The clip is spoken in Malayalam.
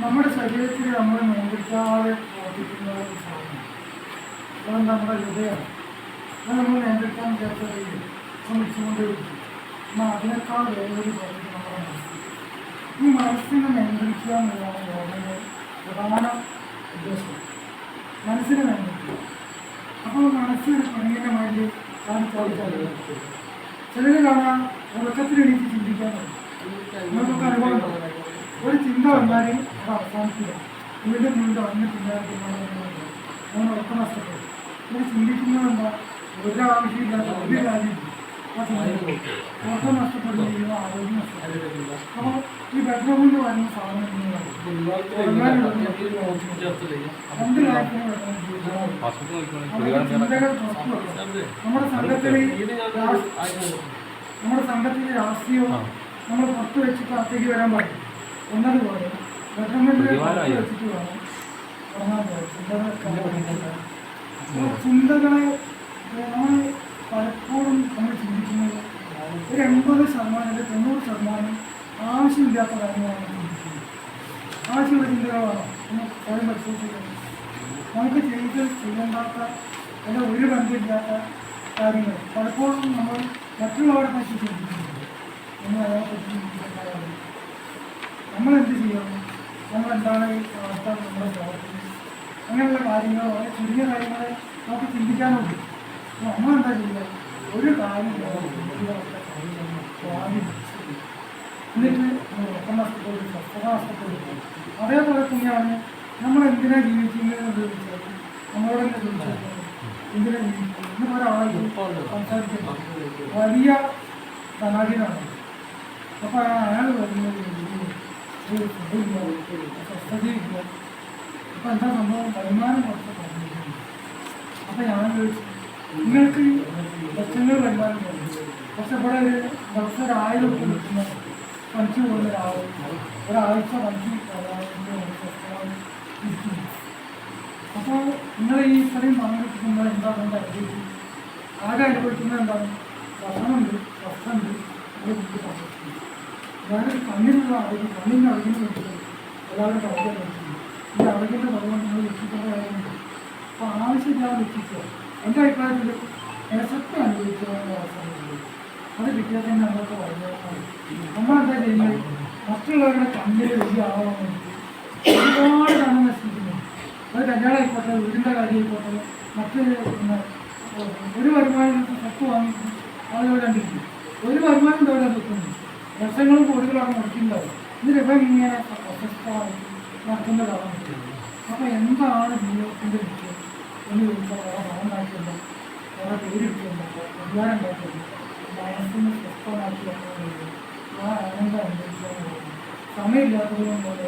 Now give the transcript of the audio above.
നമ്മുടെ ശരീരത്തിൽ നമ്മൾ നിയന്ത്രിക്കാതെ പ്രവർത്തിക്കുന്ന ഒരു സാധനം. അത് നമ്മുടെ ഹൃദയമാണ് അത് നമ്മൾ നിയന്ത്രിക്കാൻ ചേർത്ത് ശ്രമിച്ചുകൊണ്ടിരിക്കും എന്നാൽ അതിനേക്കാൾ വേറൊരു പ്രവർത്തി നമ്മുടെ മനസ്സിൽ. ഈ മനസ്സിനെ നിയന്ത്രിക്കുക എന്നുള്ളതാണ് യോഗയുടെ പ്രധാന ഉദ്ദേശം. മനസ്സിനെ നിയന്ത്രിക്കുക. അപ്പോൾ മനസ്സ് എങ്ങനെ മാറ്റി ഞാൻ ചോദിച്ചാൽ ചിലർ കാണാൻ ഉറക്കത്തിൽ ചിന്തിക്കാൻ ചിന്തിക്കാറുണ്ട് നിങ്ങൾക്കൊക്കെ അനുഭവം. ഒരു ചിന്ത വന്നാലും അത് അവസാനിക്കില്ല. വീണ്ടും വീണ്ടും അതിന് പിന്നാലെ അങ്ങനെ ഉറക്കം നഷ്ടപ്പെടും. ഇത് ചിന്തിക്കുന്നത് എന്താ ഒരാവശ്യമില്ലാത്ത ഒരു കാര്യം ഉറക്കം നഷ്ടപ്പെടുകയും ആരോഗ്യം നഷ്ടപ്പെടുകയും അപ്പോൾ ഈ ബെഡ്റൂമിൽ വരുന്ന സാധനം രണ്ട് കാര്യങ്ങൾ നമ്മുടെ സംഘത്തിൽ നമ്മുടെ സംഘത്തിലെ രാഷ്ട്രീയവും നമ്മൾ പുറത്ത് വെച്ചിട്ട് അകത്തേക്ക് വരാൻ പാടില്ല. പോകാൻ ചിന്തകളെ നമ്മൾ പലപ്പോഴും നമ്മൾ ചിന്തിക്കുന്നത് ഒരു എൺപത് ശതമാനം അല്ലെങ്കിൽ തൊണ്ണൂറ് ശതമാനം ആവശ്യമില്ലാത്ത കാര്യങ്ങളാണ് ചിന്തിക്കുന്നത്. ആവശ്യമുള്ള ചിന്തകളാണ് സ്വയം പരിശോധിക്കുന്നത്. നമുക്ക് ചെയ്ത് ചെയ്യേണ്ടാത്ത അല്ലെങ്കിൽ ഒരു ബന്ധമില്ലാത്ത കാര്യങ്ങൾ പലപ്പോഴും നമ്മൾ മറ്റുള്ളവരെ പറ്റി ചിന്തിക്കുന്നുണ്ട് നമ്മൾ അയാളെ പറ്റി ചിന്തിക്കേണ്ടതാണ് നമ്മൾ എന്ത് ചെയ്യണം നമ്മൾ എന്താണ് ഈ അവസ്ഥ നമ്മുടെ പ്രവർത്തി കാര്യങ്ങൾ ചെറിയ കാര്യങ്ങളെ നമുക്ക് ചിന്തിക്കാനുണ്ട് അപ്പോൾ നമ്മളെന്താ ചെയ്യുക ഒരു കാര്യം എന്നിട്ട് നമ്മൾ ഉറക്കം നഷ്ടപ്പെടും സ്വസ്ഥത നഷ്ടപ്പെട്ടു അതേപോലെ തന്നെയാണ് നമ്മൾ എന്തിനാ ജീവിക്കുന്നത് ചോദിച്ചാൽ നമ്മളോട് തന്നെ ചോദിച്ചാൽ എന്തിനാ ജീവിക്കുന്നത് ഇന്ന് ഒരാളോട് സംസാരിക്കുന്നത് വലിയ ധനാഢ്യനാണ് അപ്പോൾ അയാൾ വരുന്നത് സുഖമില്ല സ്വസ്ഥതയില്ല. അപ്പം എന്താ സംഭവം വരുമാനം കുറച്ച് കുറഞ്ഞിരിക്കുന്നു അപ്പം ഞാൻ ചോദിച്ചു നിങ്ങൾക്ക് ലക്ഷങ്ങൾ വരുമാനം കുറഞ്ഞു പക്ഷെ ഇവിടെ ഒരു ദിവസം ഒരു ആയിരം ഉറുപ്പ് കിട്ടുന്ന പണിക്ക് പോകുന്ന ഒരാൾ ഒരാഴ്ച പണിക്ക് ഇരിക്കുന്നു അപ്പോൾ നിങ്ങൾ ഈ ഇത്രയും പണം കിട്ടുമ്പോൾ എന്താ കൊണ്ട് അനുഭവിക്കുന്നത് ആകെ അനുഭവിക്കുന്നത് എന്താണ് ഭക്ഷണമുണ്ട് വസ്ത്രമുണ്ട് ഒരു കുട്ടി താമസിക്കുന്നു ഞാനൊരു കണ്ണിനുള്ള ആരോഗ്യം കണ്ണിന്റെ അറിവിന് വേണ്ടിയിട്ട് എല്ലാവരും ഈ അറിവിന്റെ ഭഗവാൻ നിങ്ങൾ രക്ഷിക്കുന്നതായിരുന്നു അപ്പോൾ ആവശ്യമില്ലാതെ രക്ഷിക്കുക എന്റെ അഭിപ്രായത്തിൽ രസത്തെ അനുഭവിക്കാനുള്ള അവസരം അത് കിട്ടിയാൽ തന്നെ നമ്മൾക്ക് വളരെ നമ്മളെന്താ ചെയ്യുന്നത്? മറ്റുള്ളവരുടെ കണ്ണിൽ വലിയ ആവാൻ ഒരുപാട് പണം നശിപ്പിക്കുന്നു അത് കല്യാണം ആയിക്കോട്ടെ വീടിന്റെ കാര്യം ആയിക്കോട്ടെ മറ്റ് ഒരു വരുമാനം സ്വത്ത് വാങ്ങി ആളുകൾ കണ്ടിരിക്കും ഒരു വരുമാനം ഉണ്ടാവില്ല നിൽക്കുന്നു. ലക്ഷങ്ങളും കോടികളാണ് മുടക്കിണ്ടാവും ഇതിന് ഇവൻ ഇങ്ങനെ പ്രശസ്തമായിട്ട് നടക്കുന്ന കാണാൻ പറ്റും അപ്പോൾ എന്താണ് ജീവിതത്തിന്റെ ലക്ഷ്യം എന്ന് ചോദിച്ചാൽ വേറെ പണം ഉണ്ടാക്കിയുണ്ടോ വേറെ പേര് കിട്ടുന്നുണ്ടോ അധികാരം ഉണ്ടാക്കിയുണ്ടോ മനസ്സിന് സ്വസ്ഥമാക്കി ആ ആനന്ദം അനുഭവിക്കാൻ കഴിയും സമയമില്ലാത്തത് കൊണ്ട്